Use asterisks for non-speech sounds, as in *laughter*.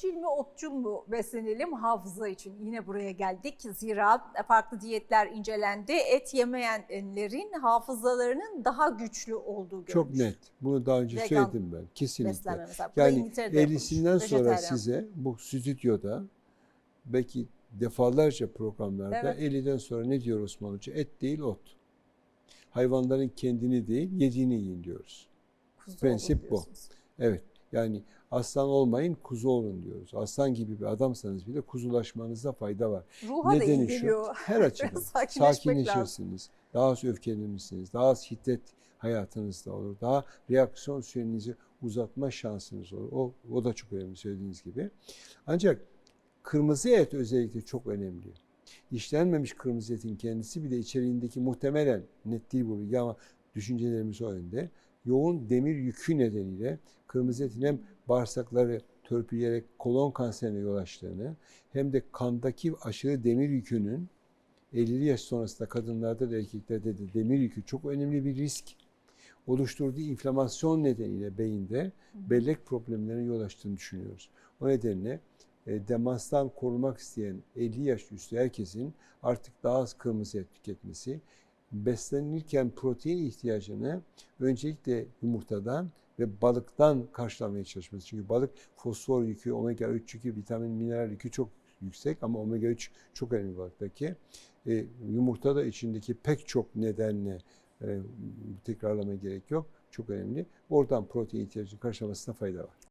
Etçil mi otçul mu beslenelim hafıza için? Yine buraya geldik. Zira farklı diyetler incelendi. Et yemeyenlerin hafızalarının daha güçlü olduğu görülmüş. Çok net. Bunu daha önce Vegan söyledim ben. Kesinlikle. Yani İngiltere'de yapılmış. 50'sinden sonra size bu stüdyoda belki defalarca programlarda Evet. 50'den sonra ne diyor Osman Hoca? Et değil ot. Hayvanların kendini değil yediğini yiyin diyoruz. Kuzu prensip bu. Evet. Yani aslan olmayın kuzu olun diyoruz. Aslan gibi bir adamsanız bile kuzulaşmanızda fayda var. Ruha da iyi Nedeni şu, geliyor. *laughs* her açıdan sakinleşmek lazım. sakinleşirsiniz. Daha az öfkelenirsiniz. Daha az şiddet hayatınızda olur. Daha reaksiyon sürenizi uzatma şansınız olur. O, o da çok önemli söylediğiniz gibi. Ancak kırmızı et özellikle çok önemli. İşlenmemiş kırmızı etin kendisi bir de içeriğindeki muhtemelen net değil bu bilgi ama düşüncelerimiz o yönde. Yoğun demir yükü nedeniyle kırmızı etin hem bağırsakları törpüleyerek kolon kanserine yol açtığını hem de kandaki aşırı demir yükünün 50 yaş sonrasında kadınlarda da erkeklerde de demir yükü çok önemli bir risk oluşturduğu inflamasyon nedeniyle beyinde bellek problemlerine yol açtığını düşünüyoruz. O nedenle e, demanstan korumak isteyen 50 yaş üstü herkesin artık daha az kırmızı et tüketmesi, beslenirken protein ihtiyacını öncelikle yumurtadan ve balıktan karşılamaya çalışması. Çünkü balık fosfor yükü, omega 3 yükü, vitamin, mineral yükü çok yüksek ama omega 3 çok önemli balıktaki. E, yumurta da içindeki pek çok nedenle e, tekrarlamaya gerek yok. Çok önemli. Oradan protein ihtiyacını karşılamasına fayda var.